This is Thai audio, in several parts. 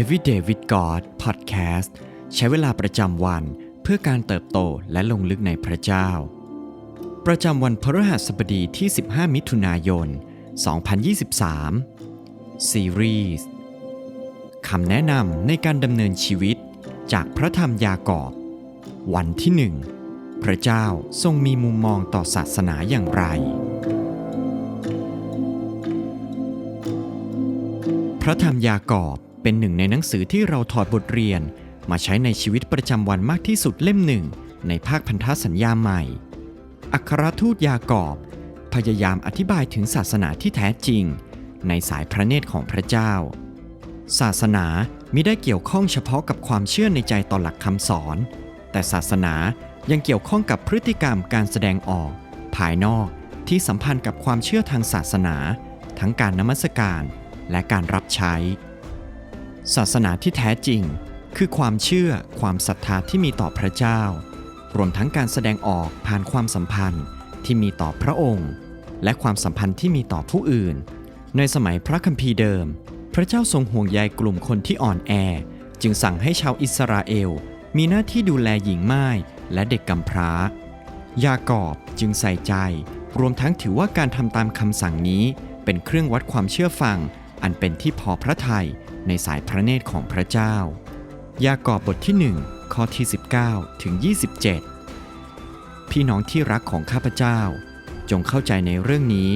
Everyday with God Podcast ใช้เวลาประจำวันเพื่อการเติบโตและลงลึกในพระเจ้า ประจำวันพฤหัสบดีที่ 15 มิถุนายน 2023 ซีรีส์คำแนะนำในการดำเนินชีวิตจากพระธรรมยากอบ วันที่หนึ่ง พระเจ้าทรงมีมุมมองต่อศาสนาอย่างไร พระธรรมยากอบเป็นหนึ่งในหนังสือที่เราถอดบทเรียน มาใช้ในชีวิตประจำวันมากที่สุดเล่มหนึ่ง ในภาคพันธสัญญาใหม่ อัครทูตยากอบ พยายามอธิบายถึงศาสนาที่แท้จริง ในสายพระเนตรของพระเจ้า ศาสนามิได้เกี่ยวข้องเฉพาะกับความเชื่อในใจต่อหลักคำสอน แต่ศาสนา ยังเกี่ยวข้องกับพฤติกรรมการแสดงออก ภายนอกที่สัมพันธ์กับความเชื่อทางศาสนา ทั้งการนมัสการและการรับใช้ ศาสนาที่แท้จริง คือความเชื่อความศรัทธาที่มีต่อพระเจ้า รวมทั้งการแสดงออกผ่านความสัมพันธ์ที่มีต่อพระองค์ และความสัมพันธ์ที่มีต่อผู้อื่น ในสมัยพระคัมภีร์เดิม พระเจ้าทรงห่วงใยกลุ่มคนที่อ่อนแอ จึงสั่งให้ชาวอิสราเอล มีหน้าที่ดูแลหญิงม่าย และเด็กกำพร้า ยากอบจึงใส่ใจ รวมทั้งถือว่าการทำตามคำสั่งนี้ เป็นเครื่องวัดความเชื่อฟัง อันเป็นที่พอพระทัยในสายพระเนตรของพระเจ้า ยากอบบทที่ 1 ข้อที่ 19 ถึง 27 พี่น้องที่รักของข้าพเจ้า จงเข้าใจในเรื่องนี้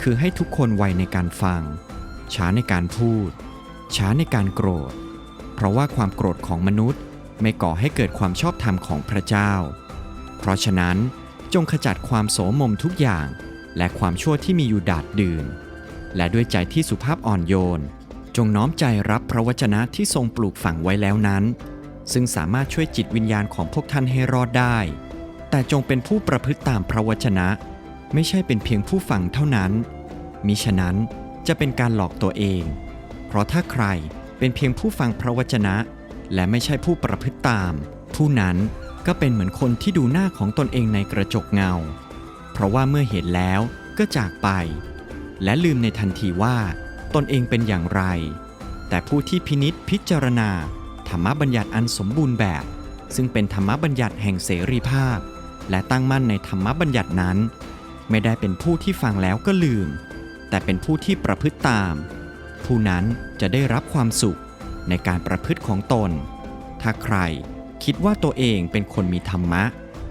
คือให้ทุกคนไวในการฟัง ช้าในการพูด ช้าในการโกรธ เพราะว่าความโกรธของมนุษย์ ไม่ก่อให้เกิดความชอบธรรมของพระเจ้า เพราะฉะนั้นจงขจัดความโสมมทุกอย่าง และความชั่วที่มีอยู่ดาดดื่น และด้วยใจที่สุภาพอ่อนโยน จงน้อมใจรับพระวจนะที่ทรงปลูกฝังไว้แล้วนั้น ซึ่งสามารถช่วยจิตวิญญาณของพวกท่านให้รอดได้ แต่จงเป็นผู้ประพฤติตามพระวจนะ ไม่ใช่เป็นเพียงผู้ฟังเท่านั้น มิฉะนั้นจะเป็นการหลอกตัวเอง เพราะถ้าใครเป็นเพียงผู้ฟังพระวจนะ และไม่ใช่ผู้ประพฤติตาม ผู้นั้นก็เป็นเหมือนคนที่ดูหน้าของตนเองในกระจกเงา เพราะว่าเมื่อเห็นแล้วก็จากไป และลืมในทันทีว่า ตนเองเป็นอย่างไร แต่ผู้ที่พินิษพิจารณา ธรรมบัญญัติอันสมบูรณ์แบบ ซึ่งเป็นธรรมบัญญัติแห่งเสรีภาพ และตั้งมั่นในธรรมบัญญัตินั้น ไม่ได้เป็นผู้ที่ฟังแล้วก็ลืม แต่เป็นผู้ที่ประพฤติตาม ผู้นั้นจะได้รับความสุข ในการประพฤติของตน ถ้าใครคิดว่าตัวเองเป็นคนมีธรรมะ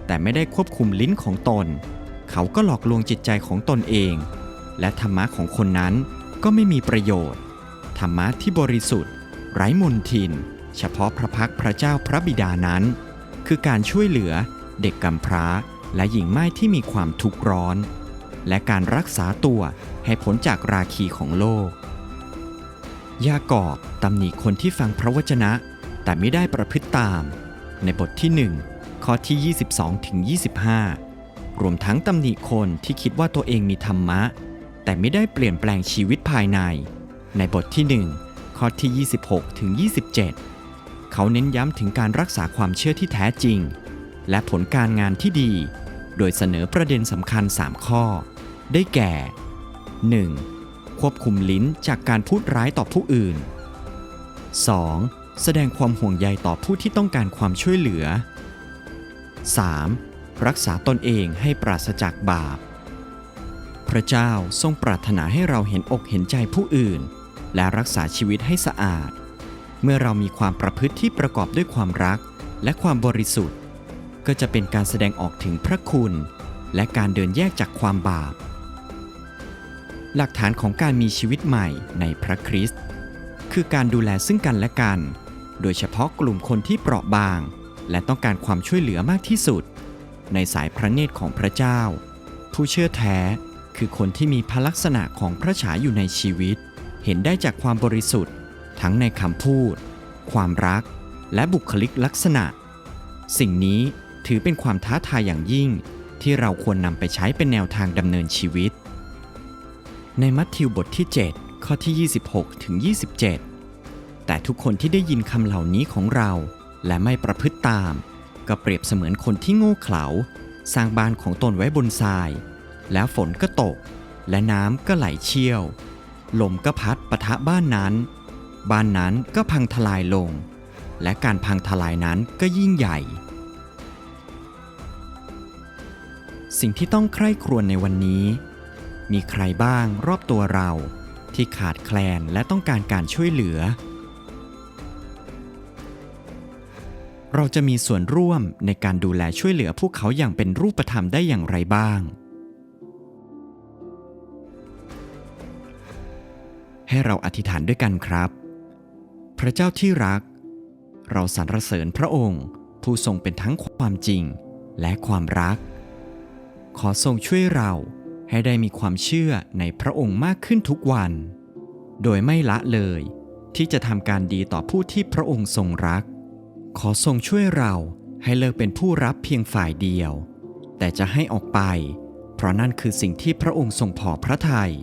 แต่ไม่ได้ควบคุมลิ้นของตน เขาก็หลอกลวงจิตใจของตนเอง และธรรมะของคนนั้นก็ไม่มีประโยชน์ ธรรมะที่บริสุทธิ์ ไร้มนทิน เฉพาะพระพักตร์พระเจ้าพระบิดานั้น คือการช่วยเหลือเด็กกำพร้าและหญิงไม้ที่มีความทุกข์ร้อน และการรักษาตัวให้พ้นจากราคีของโลก ยากอบตำหนิคนที่ฟังพระวจนะ แต่ไม่ได้ประพฤติตาม ในบทที่ 1 ข้อที่ 22ถึง25 รวมทั้งตำหนิคนที่คิดว่าตัวเองมีธรรมะ แต่ไม่ได้เปลี่ยนแปลงชีวิตภายใน ในบทที่ 1 ข้อที่ 26ถึง27 เขาเน้นย้ำถึงการรักษาความเชื่อที่แท้จริง และผลการงานที่ดี โดยเสนอประเด็นสำคัญ 3 ข้อ ได้แก่ 1. ควบคุมลิ้นจากการพูดร้ายต่อผู้อื่น 2. แสดงความห่วงใยต่อผู้ที่ต้องการความช่วยเหลือ 3. รักษาตนเองให้ปราศจากบาป พระเจ้าทรงปรารถนาให้เราเห็นอกเห็นใจผู้อื่น และรักษาชีวิตให้สะอาด เมื่อเรามีความประพฤติที่ประกอบด้วยความรักและความบริสุทธิ์ ก็จะเป็นการแสดงออกถึงพระคุณ และการเดินแยกจากความบาป หลักฐานของการมีชีวิตใหม่ในพระคริสต์คือการดูแลซึ่งกันและกัน โดยเฉพาะกลุ่มคนที่เปราะบาง และต้องการความช่วยเหลือมากที่สุด ในสายพระเนตรของพระเจ้า ผู้เชื่อแท้คือคนที่มีพลักษณะของพระฉายอยู่ในชีวิต เห็นได้จากความบริสุทธิ์ ทั้งในคำพูด ความรัก และบุคลิกลักษณะ สิ่งนี้ถือเป็นความท้าทายอย่างยิ่งที่เราควรนำไปใช้เป็นแนวทางดำเนินชีวิต ในมัทธิวบทที่ 7 ข้อที่ 26 ถึง 27 แต่ทุกคนที่ได้ยินคำเหล่านี้ของเรา และไม่ประพฤติตาม ก็เปรียบเสมือนคนที่โง่เขลาสร้างบ้านของตนไว้บนทราย แล้วฝนก็ตก และน้ำก็ไหลเชี่ยว ลมก็พัดปะทะบ้านนั้น บ้านนั้นก็พังทลายลง และการพังทลายนั้นก็ยิ่งใหญ่ สิ่งที่ต้องใคร่ครวญในวันนี้ มีใครบ้างรอบตัวเรา ที่ขาดแคลนและต้องการการช่วยเหลือ เราจะมีส่วนร่วมในการดูแลช่วยเหลือพวกเขาอย่างเป็นรูปธรรมได้อย่างไรบ้าง ให้เราอธิษฐานด้วยกันครับ พระเจ้าที่รัก เราสรรเสริญพระองค์ ผู้ทรงเป็นทั้งความจริงและความรัก ขอทรงช่วยเรา ให้ได้มีความเชื่อในพระองค์มากขึ้นทุกวัน โดยไม่ละเลยที่จะทำการดีต่อผู้ที่พระองค์ทรงรัก ขอทรงช่วยเราให้เลิกเป็นผู้รับเพียงฝ่ายเดียว แต่จะให้ออกไป เพราะนั่นคือสิ่งที่พระองค์ทรงพอพระทยัย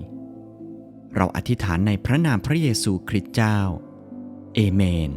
เราอธิษฐานในพระนามพระเยซูคริสต์เจ้า เอเมน